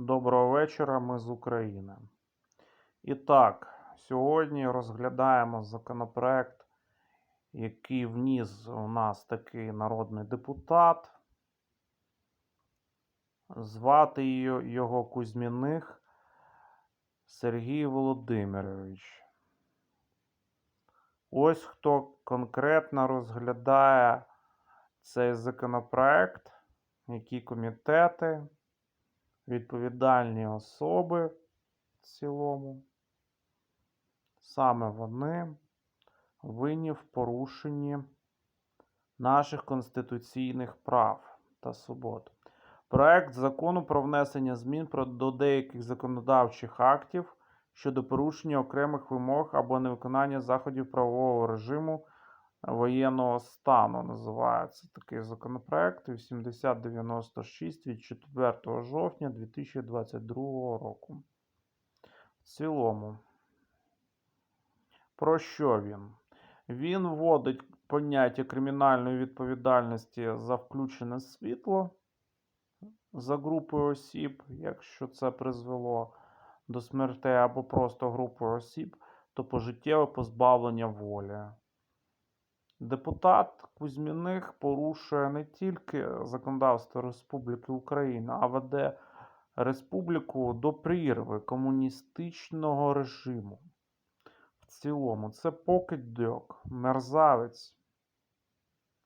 Доброго вечора, ми з України. І так, сьогодні розглядаємо законопроект, який вніс у нас такий народний депутат. Звати його Кузьміних Сергій Володимирович. Ось хто конкретно розглядає цей законопроект, які комітети відповідальні особи в цілому. Саме вони винні в порушенні наших конституційних прав та свобод. Проект закону про внесення змін до деяких законодавчих актів щодо порушення окремих вимог або невиконання заходів правового режиму воєнного стану. Називається такий законопроект 8096 від 4 жовтня 2022 року. В цілому, про що він? Він вводить поняття кримінальної відповідальності за включене світло за групою осіб, якщо це призвело до смертей або просто групою осіб, то пожиттєве позбавлення волі. Депутат Кузьміних порушує не тільки законодавство Республіки Україна, а веде республіку до прірви комуністичного режиму. В цілому, це покидьок, мерзавець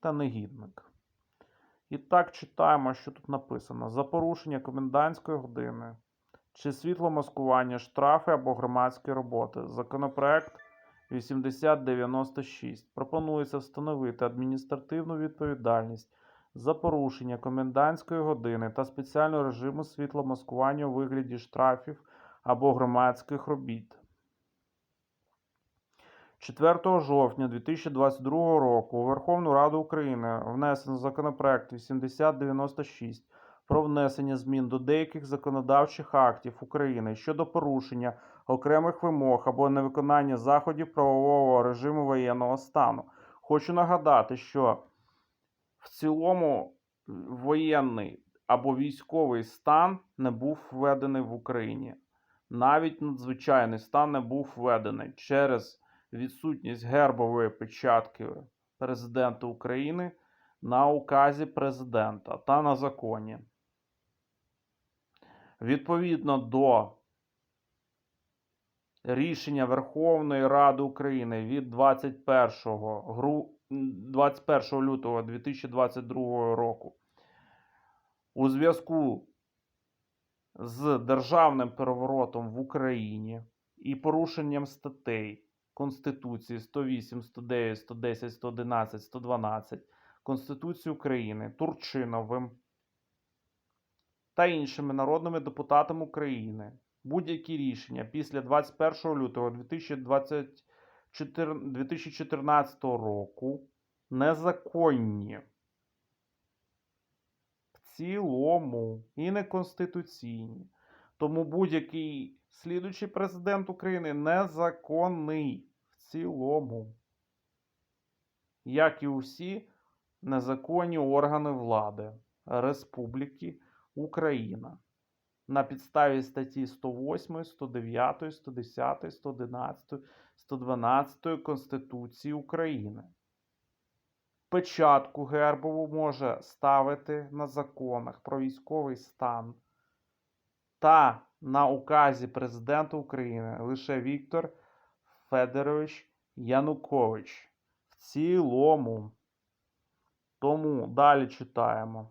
та негідник. І так читаємо, що тут написано: за порушення комендантської години чи світломаскування, штрафи або громадські роботи. Законопроект 8096 пропонується встановити адміністративну відповідальність за порушення комендантської години та спеціального режиму світломаскування у вигляді штрафів або громадських робіт. 4 жовтня 2022 року у Верховну Раду України внесено законопроект 8096 про внесення змін до деяких законодавчих актів України щодо порушення окремих вимог або невиконання заходів правового режиму воєнного стану. Хочу нагадати, що в цілому воєнний або військовий стан не був введений в Україні. Навіть надзвичайний стан не був введений через відсутність гербової печатки президента України на указі президента та на законі. Відповідно до рішення Верховної Ради України від 21, гру... 21 лютого 2022 року у зв'язку з державним переворотом в Україні і порушенням статей Конституції 108, 109, 110, 111, 112 Конституції України Турчиновим та іншими народними депутатами України будь-які рішення після 21 лютого 2014 року незаконні в цілому і неконституційні. Тому будь-який слідуючий президент України незаконний в цілому. Як і усі незаконні органи влади Республіки Україна на підставі статті 108, 109, 110, 111, 112 Конституції України. Печатку гербову може ставити на законах про військовий стан та на указі президента України лише Віктор Федорович Янукович. В цілому. Тому далі читаємо.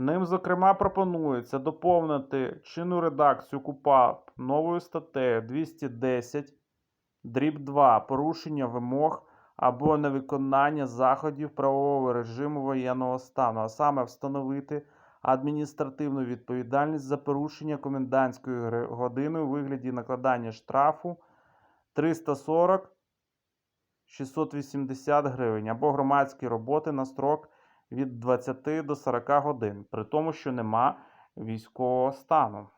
Ним, зокрема, пропонується доповнити чинну редакцію КУПАП новою статтею 210 дріб 2 порушення вимог або невиконання заходів правового режиму воєнного стану, а саме встановити адміністративну відповідальність за порушення комендантської години у вигляді накладання штрафу 340 680 гривень або громадські роботи на строк від 20 до 40 годин, при тому, що нема військового стану.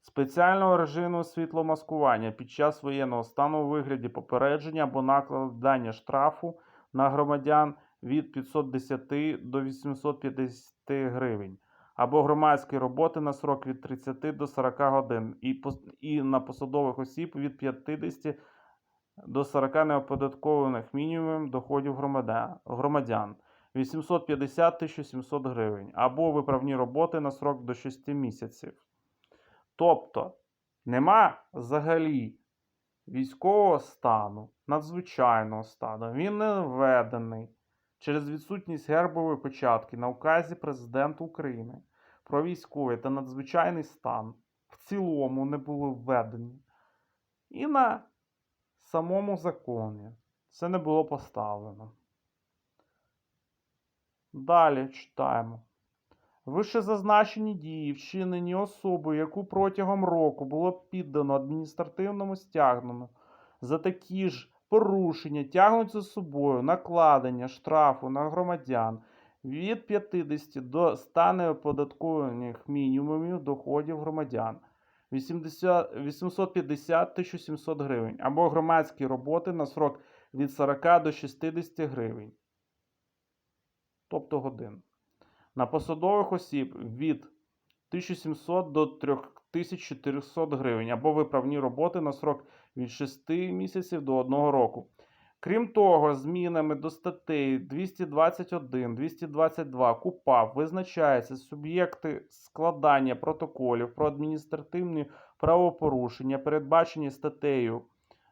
Спеціального режиму світломаскування під час воєнного стану у вигляді попередження або накладання штрафу на громадян від 510 до 850 гривень, або громадські роботи на срок від 30 до 40 годин, і, і на посадових осіб від 50 до 40 неоподаткованих мінімумів доходів громадян, громадян 850 1700 гривень, або виправні роботи на срок до 6 місяців. Тобто нема взагалі військового стану, надзвичайного стану. Він не введений через відсутність гербової початки на указі Президента України про військовий та надзвичайний стан в цілому не були введені. І на самому законі це не було поставлено. Далі читаємо. Вищезазначені дії, вчинені особою, яку протягом року було піддано адміністративному стягненню за такі ж порушення, тягнуть за собою накладення штрафу на громадян від 50 до 100 неоподаткованих мінімумів доходів громадян 850 1700 гривень або громадські роботи на срок від 40 до 60 гривень, тобто годин. На посадових осіб від 1700 до 3400 гривень або виправні роботи на срок від 6 місяців до 1 року. Крім того, змінами до статей 221, 222 КУПАП визначаються суб'єкти складання протоколів про адміністративні правопорушення, передбачені статтею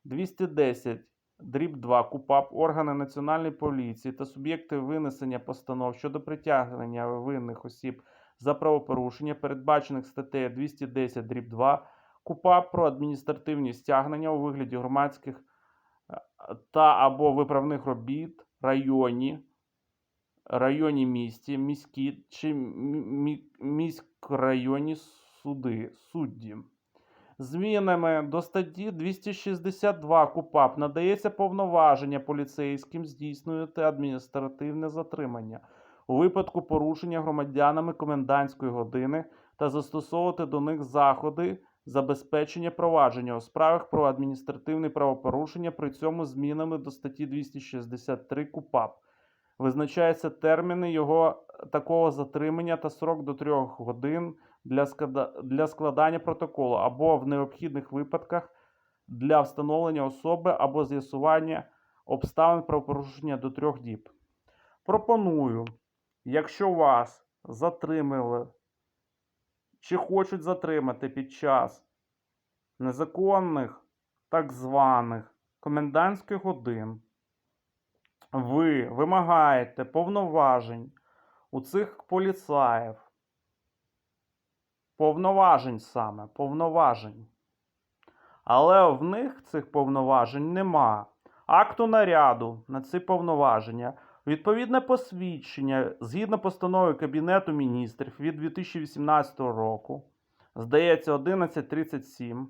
210 дріб 2 КУПАП, органи Національної поліції та суб'єкти винесення постанов щодо притягнення винних осіб за правопорушення, передбачених статтею 210 дріб 2 КУПАП про адміністративні стягнення у вигляді громадських е, та або виправних робіт районі, районі місті, міські чи мі- мі- міськрайонні суди, судді. Змінами до статті 262 КУПАП надається повноваження поліцейським здійснювати адміністративне затримання у випадку порушення громадянами комендантської години та застосовувати до них заходи забезпечення провадження у справах про адміністративне правопорушення, при цьому змінами до статті 263 КУПАП. Визначаються терміни його такого затримання та срок до 3 годин для, складання протоколу або в необхідних випадках для встановлення особи або з'ясування обставин правопорушення до трьох діб. Пропоную, якщо вас затримали чи хочуть затримати під час незаконних так званих комендантських годин, ви вимагаєте повноважень у цих поліцаїв, повноважень саме, повноважень. Але в них цих повноважень нема. Акту наряду на ці повноваження, відповідне посвідчення згідно постанови Кабінету міністрів від 2018 року, здається, 1137.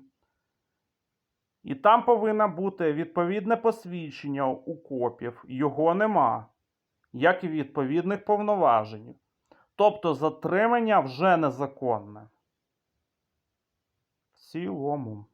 І там повинно бути відповідне посвідчення у копів. Його нема, як і відповідних повноважень. Тобто затримання вже незаконне. Цілому.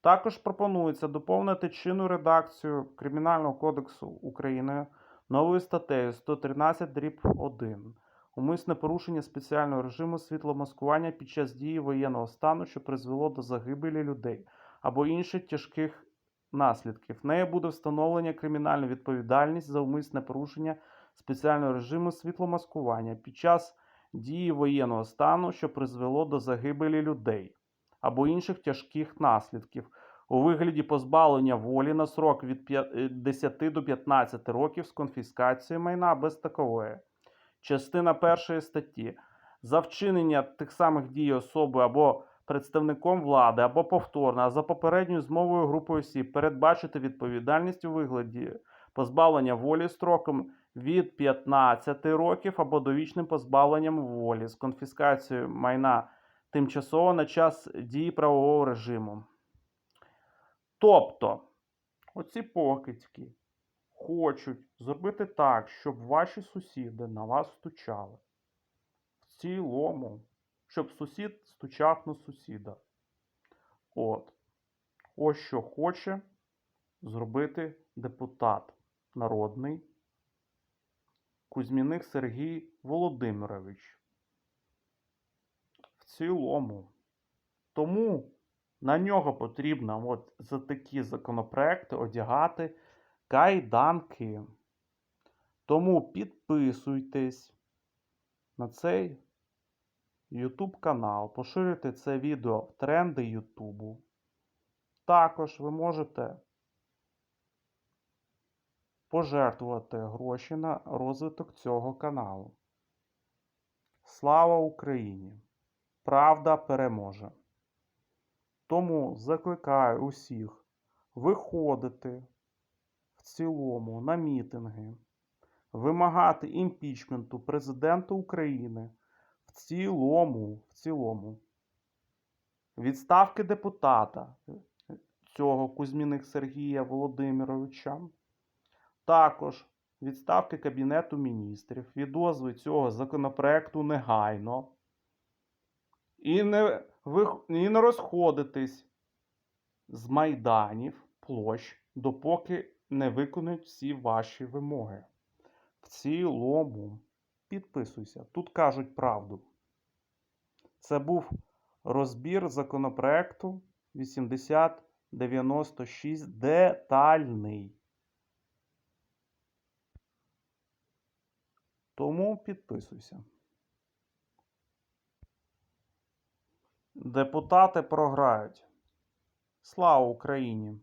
Також пропонується доповнити чинну редакцію Кримінального кодексу України новою статтею 113 дріб 1 умисне порушення спеціального режиму світломаскування під час дії воєнного стану, що призвело до загибелі людей або інших тяжких наслідків. Нею буде встановлення кримінальну відповідальність за умисне порушення спеціального режиму світломаскування під час дії воєнного стану, що призвело до загибелі людей або інших тяжких наслідків у вигляді позбавлення волі на срок від п'я- е, 10 до 15 років з конфіскацією майна без такової. Частина першої статті. За вчинення тих самих дій особи або представником влади, або повторно, а за попередньою змовою групою осіб передбачити відповідальність у вигляді позбавлення волі строком від 15 років або довічним позбавленням волі з конфіскацією майна тимчасово на час дії правового режиму. Тобто, оці покидьки хочуть зробити так, щоб ваші сусіди на вас стучали. В цілому, щоб сусід стучав на сусіда. От. Ось що хоче зробити депутат народний Кузьміних Сергій Володимирович. В цілому. Тому на нього потрібно от за такі законопроекти одягати кайданки. Тому підписуйтесь на цей YouTube канал, поширюйте це відео в тренди Ютубу. Також ви можете пожертвувати гроші на розвиток цього каналу. Слава Україні! Правда переможе! Тому закликаю усіх виходити в цілому на мітинги, вимагати імпічменту президента України в цілому, в цілому, відставки депутата цього Кузьміних Сергія Володимировича, також відставки Кабінету міністрів, відозви цього законопроекту негайно. І не, вих- і не розходитись з майданів, площ, допоки не виконують всі ваші вимоги. В цілому, підписуйся, тут кажуть правду. Це був розбір законопроекту 8096 детальний. Тому підписуйся. Депутати програють. Слава Україні!